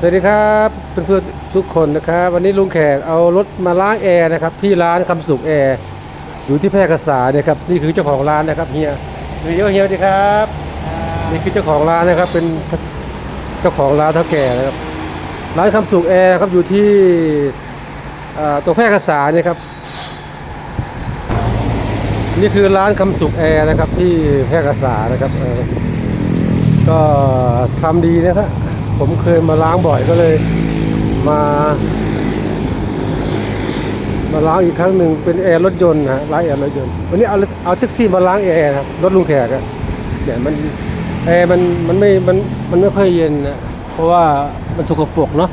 สวัสดีครับเพื่อนๆทุกคนนะครับวันนี้ลุงแขกเอารถมาล้างแอร์นะครับที่ร้านคำสุขแอร์อยู่ที่แพร่กษาเนี่ยครับนี่คือเจ้าของร้านนะครับเฮียเฮียเฮียสวัสดีครับนี่คือเจ้าของร้านนะครับเป็นเจ้าของร้านเท่าแก่นะครับร้านคำสุขแอร์ครับอยู่ที่อ่าตัวแพร่กษาเนี่ยครับนี่คือร้านคำสุขแอร์นะครับที่แพร่กษานะครับเออก็ทำดีนะครับ ผมเคยมาล้างบ่อยก็เลยมา มาล้างอีกครั้งหนึ่งเป็นแอร์รถยนต์นะล้างแอร์รถยนต์วันนี้เอาเอาแท็กซี่มาล้างแอร์ครับรถลุงแขกอะเนี่ยมันแอร์มันมันไม่มันมันไม่ค่อยเย็นนะเพราะว่ามันสกปรกเนาะ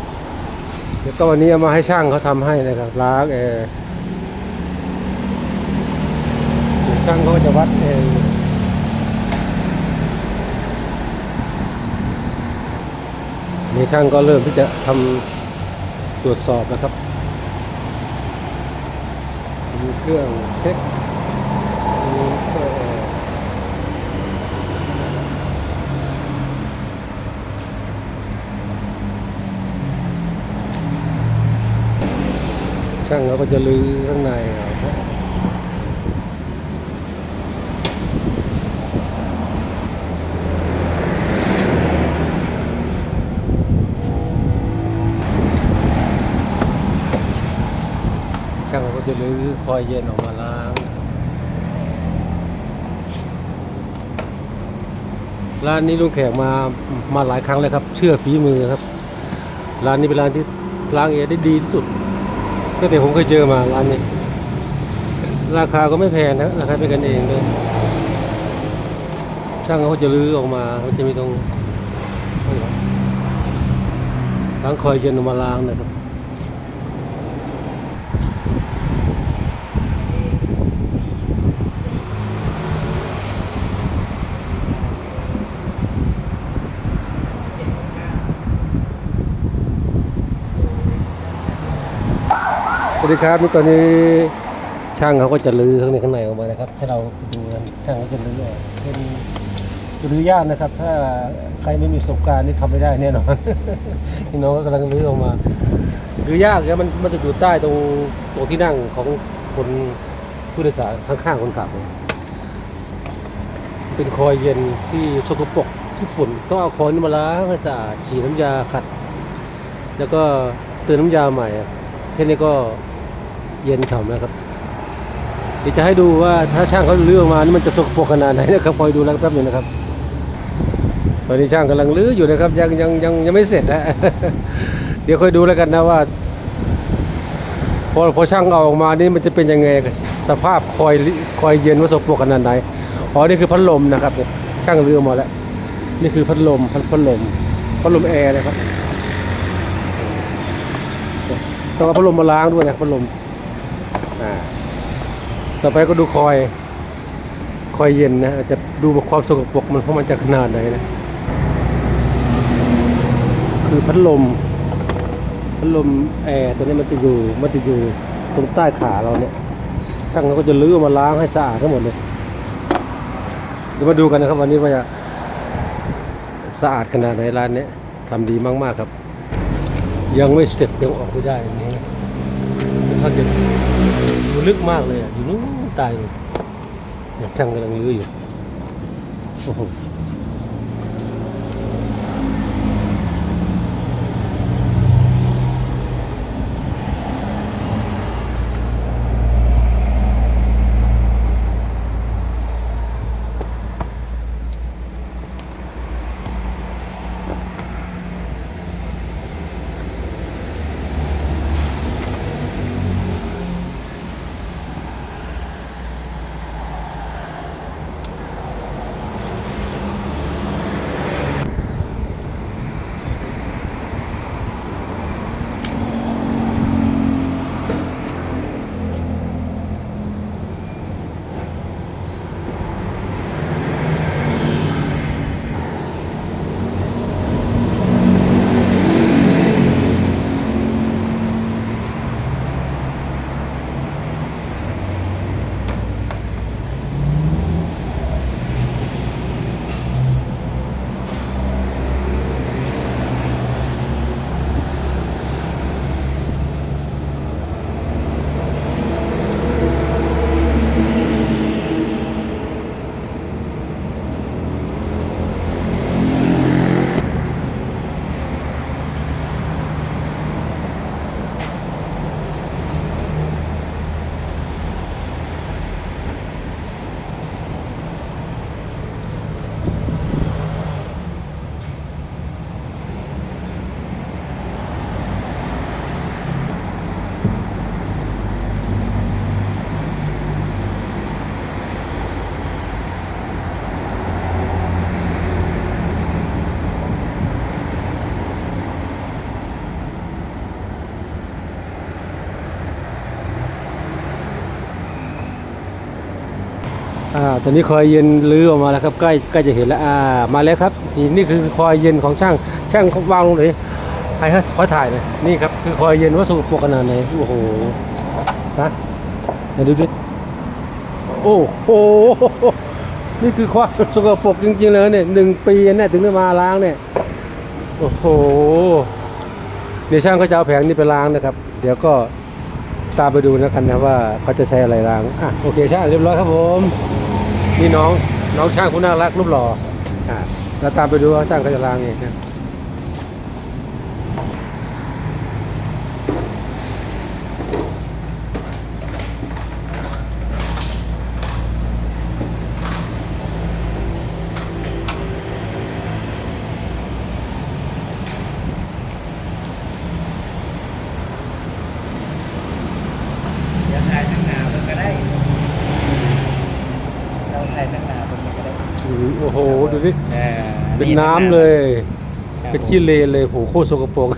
เดี๋ยวก็วันนี้เอามาให้ช่างเขาทำให้นะครับล้างแอร์ช่างเขาจะวัดเอ งนี่ช่างก็เริ่มที่จะทำตรวจสอบนะครับมีเครื่องเช็คมีเครื่องช่างเขาก็จะลื้อข้างในครับช่างเขาก็ จะลื้อคอยเย็นออกมาล้างร้านนี้ลุงแขกมามาหลายครั้งแล้วครับ เชื่อฝีมือครับ ร้านนี้เป็นร้านที่ล้างเองได้ดีที่สุดตั้งแต่ผมเคยเจอมาร้านนี้ ราคาก็ไม่แพงนะราคาเป็นกันเองเลยช่างเขาจะลื้อออกมาเขาจะมีตรงล้างคอยเย็นออกมาล้างนะครับ ดีครับนี่ตอนนี้ช่างเขาก็จะลื้อข้างในข้างในออกมานะครับ ให้เราดูกันช่างเขาจะลื้อออกเป็นลื้อยากนะครับ ถ้าใครไม่มีประสบการณ์นี่ทำไม่ได้แน่นอนพี่น้องก็กำลังลื้อออกมาลื้อยากเนี่ยมันมันจะอยู่ใต้ตรงตรงที่นั่งของคนผู้โดยสารข้างๆคนขับเป็นคอยเย็นที่สกปรกที่ฝุ่นต้องเอาคอยนี้มาล้างให้สะอาดฉีดน้ำยาขัด แล้วก็เติมน้ำยาใหม่แค่นี้ก็ เย็นฉ่ำแล้วครับเดี๋ยวจะให้ดูว่าถ้าช่างเขาลื้อออกมานี่มันจะสกปรกขนาดไหนนะครับคอยดูแล้วแป๊บหนึงนะครับ ตอนนี้ช่างกำลังลื้ออยู่นะครับ ยังยังยังยังไม่เสร็จนะเดี๋ยวคอยดูแล้วกันนะว่า พอพอช่างเอาออกมานี่มันจะเป็นยังไงกับสภาพคอยคอยเย็นว่าสกปรกขนาดไหนอ๋อนี่คือพัดลมนะครับเนี่ยช่างลื้อออกมาแล้ว นี่คือพัดลมพัดพัดลมพัดลมแอร์นะครับต้องเอาพัดลมมาล้างด้วยนะพัดลม ต่อไปก็ดูคอย คอยเย็นนะจะดูความสกปรกมันเพราะมันจะขนาดไหนนะ คือพัดลม พัดลมแอร์ตัวนี้มันจะอยู่ มันจะอยู่ตรงใต้ขาเราเนี่ย ช่างเขาก็จะลื้อมาล้างให้สะอาดทั้งหมดเลย เดี๋ยวมาดูกันนะครับวันนี้ว่าจะสะอาดขนาดไหนร้านเนี้ยทำดีมากๆครับ ยังไม่เสร็จยังออกไม่ได้อ ย่าจะอยู่ลึกมากเลยอะอยู่นู้นตายเลยเนี่ยช่างกำลังลื้ออยู่โอ้โห อ่าตอนนี้คอยเย็นลื้อออกมาแล้วครับใกล้ใกล้จะเห็นแล้วอ่ามาแล้วครับนี่นี่คือคอยเย็นของช่างช่างเขาวางลงเลยใครขอถ่ายหน่อยนี่ครับคือคอยเย็นว่าสกปกขนาดไหนโอ้โหนะเดี๋ยวดูดิโอ้โหนี่คือความสกปรกจริงๆเลยเนี่ยหนึ่งปีเนี่ยถึงได้มาล้างเนี่ยโอ้โหเดี๋ยวช่างเขาจะเอาแผงนี้ไปล้างนะครับ เดี๋ยวก็ตามไปดูนะครับนะว่าเขาจะใช้อะไรล้างอะโอเคช่างเรียบร้อยครับผม นี่น้องน้องช่างผู้น่ารักรูปหล่ออ่าเราตามไปดูว่าช่างเขาจะล้างยังนะ เดี๋ยวถ่ายตั้งหนามันก็ได้ เราถ่ายตั้งหนามันก็ได้ อืมโอ้โหดูดิ ออ เป็ นน้ำเลย ครับเป็นขี้เลนเลยโหโคตรสกปรก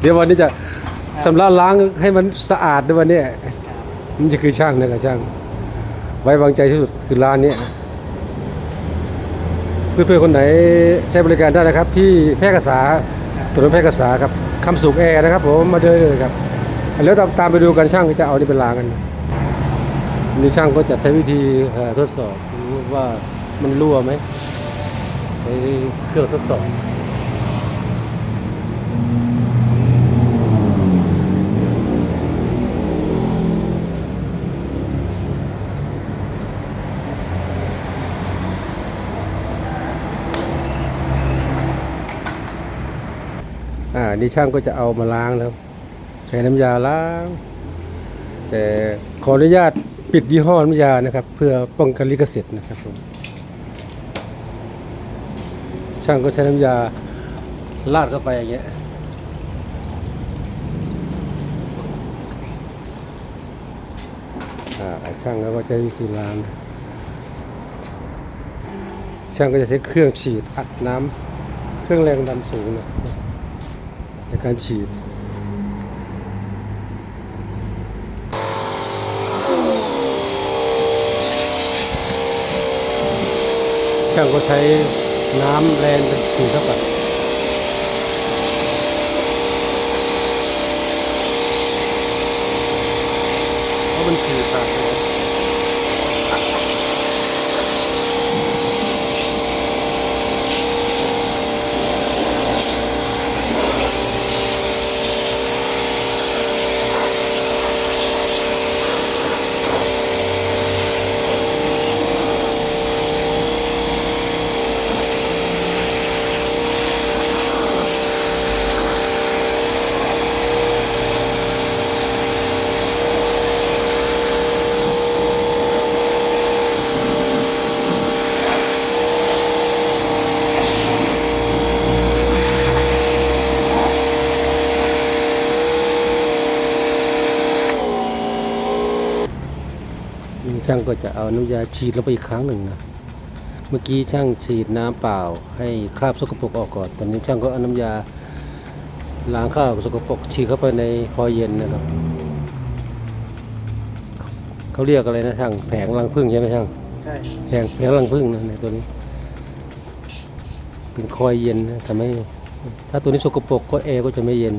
เดี๋ยววันนี้จะชำระล้างให้มันสะอาดด้วยวันนี้มันจะคือช่างนะครับช่าง ไว้วางใจที่สุดคือร้านเนี้ยเพื่อนๆคนไหนใช้บริการได้นะครับ ที่แพร่กษาถนนแพร่กษาครับคำสุขแอร์นะครับ ผมมาเดินเลยครับ แล้วตามตามไปดูกันช่างก็จะเอานี่เป็นล้างกันนี่ช่างก็จะใช้วิธีเอ่อทดสอบว่ามันรั่วไหมใช้ เครื่องทดสอบอ่านี่ช่างก็จะเอามาล้างแล้วใช้น้ำยาล้าง แต่ขออนุญาตปิดยี่ห้อน้ำยานะครับ เพื่อป้องกันลิขสิทธิ์นะครับผม ช่างก็ใช้น้ำยาลาดเข้าไปอย่างเงี้ยอ่าช่างก็ใช้วิธีล้างช่างก็จะใช้เครื่องฉีดอัดน้ำเครื่องแรงดันสูงนะในการฉีดช่างก็ใช้ น้ำแรงเป็นฉีดเข้าไป ช่างก็จะเอาน้ำยาฉีดลงไปอีกครั้งหนึ่งนะ เมื่อกี้ช่างฉีดน้ำเปล่า ให้คราบสกปรกออกก่อน ตอนนี้ช่างก็เอาน้ำยาล้างคราบสกปรกฉีดเข้าไปในคอยเย็นนะครับเขาเรียกอะไรนะช่างแผงรังผึ้งใช่ไหมช่างใช่แผงแผงรังผึ้งนะในตัวนี้ เป็นคอยเย็นนะทำให้ถ้าตัวนี้สกปรกก็แอร์ก็จะไม่เย็น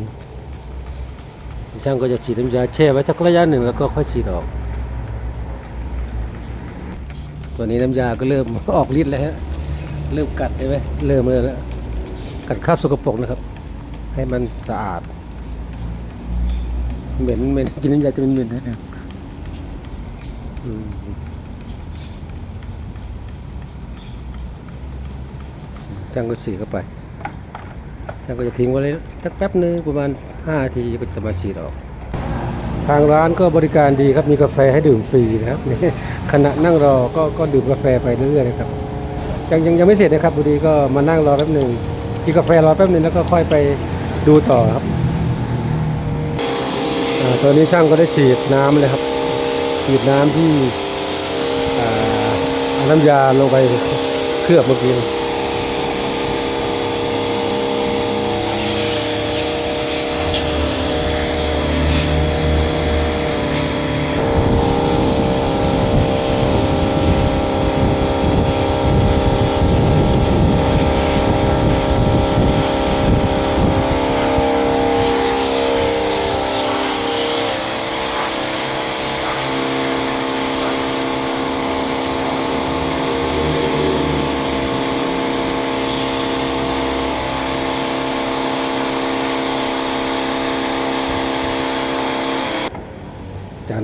ช่างก็จะฉีดน้ำยาแช่ไว้สักระยะหนึ่งแล้วก็ค่อยฉีดออก ตัวนี้น้ำยาก็เริ่มออกฤทธิ์แล้วฮะเริ่มกัดใช่ไหมเริ่มเลยแล้วกัดคราบสกปรกนะครับ ให้มันสะอาดเหม็นเหม็นกินน้ำยาจะเหม็นนะอืมช่างก็ฉีเข้าไปช่างก็จะทิ้งไว้เลยสักแป๊บนึงประมาณ5นาทีก็จะมาฉีดออก ทางร้านก็บริการดีครับมีกาแฟให้ดื่มฟรีนะครับขณะนั่งรอก็ก็ดื่มกาแฟไปเรื่อยๆนะครับยังยังยังไม่เสร็จนะครับพอดีก็มานั่งรอแป๊บหนึ่งกินกาแฟรอแป๊บหนึ่งแล้วก็ค่อยไปดูต่อครับอตอนนี้ช่างก็ได้ฉีดน้ำเลยครับฉีดน้ำที่อ่าเอาน้ำยาลงไปเคลือบเมื่อกี้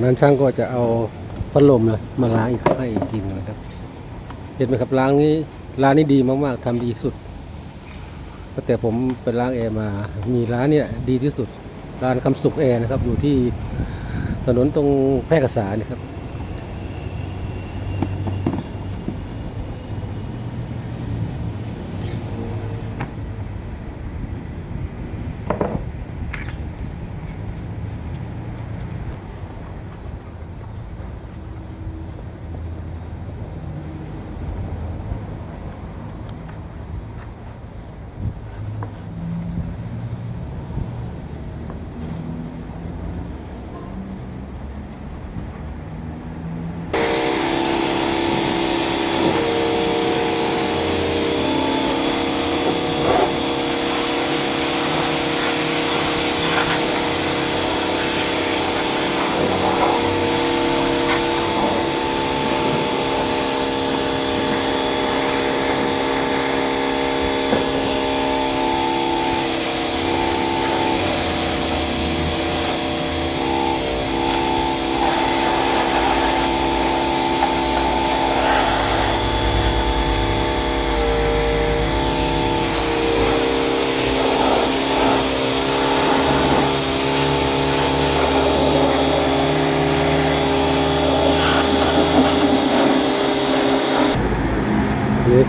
จากนั้นช่างก็จะเอาพัดลมนะมาล้างอีกให้อีกทีนึงนะครับ เห็นไหมครับล้างนี้ร้านนี้ดีมากๆทำดีสุดตั้งแต่ผมไปล้างแอร์มา มีร้านเนี่ยดีที่สุด ร้านคำสุขแอร์นะครับ อยู่ที่ถนนตรงแพร่กษาเนี่ยครับ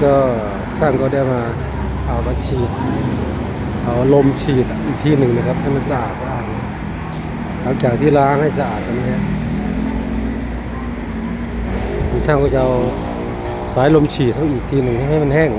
ก็ช่างก็ได้มาเอามาฉีดเอาลมฉีดอีกที่หนึ่งนะครับให้มันสะอาดสะอาดหลังจากที่ล้างให้สะอาดกันนะฮะช่างก็จะเอาสายลมฉีดเข้าอีกทีหนึ่งให้มันแห้ง